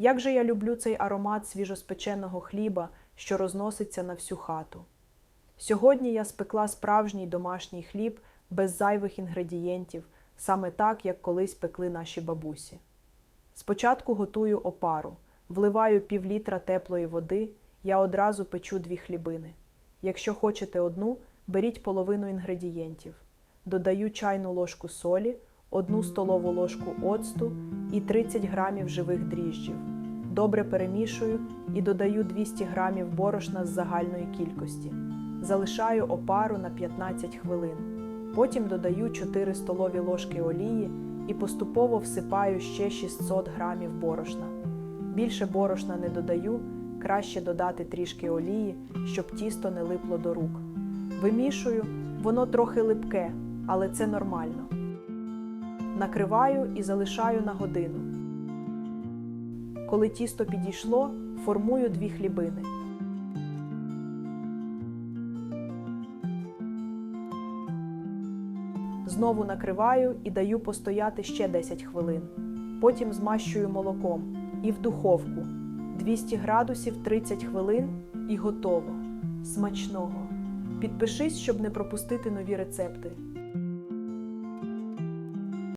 Як же я люблю цей аромат свіжоспеченого хліба, що розноситься на всю хату. Сьогодні я спекла справжній домашній хліб без зайвих інгредієнтів, саме так, як колись пекли наші бабусі. Спочатку готую опару, вливаю півлітра теплої води, я одразу печу дві хлібини. Якщо хочете одну, беріть половину інгредієнтів. Додаю чайну ложку солі, одну столову ложку оцту і 30 грамів живих дріжджів. Добре перемішую і додаю 200 грамів борошна з загальної кількості. Залишаю опару на 15 хвилин. Потім додаю 4 столові ложки олії і поступово всипаю ще 600 грамів борошна. Більше борошна не додаю, краще додати трішки олії, щоб тісто не липло до рук. Вимішую, воно трохи липке, але це нормально. Накриваю і залишаю на годину. Коли тісто підійшло, формую дві хлібини. Знову накриваю і даю постояти ще 10 хвилин. Потім змащую молоком і в духовку 200 градусів 30 хвилин і готово. Смачного! Підпишись, щоб не пропустити нові рецепти.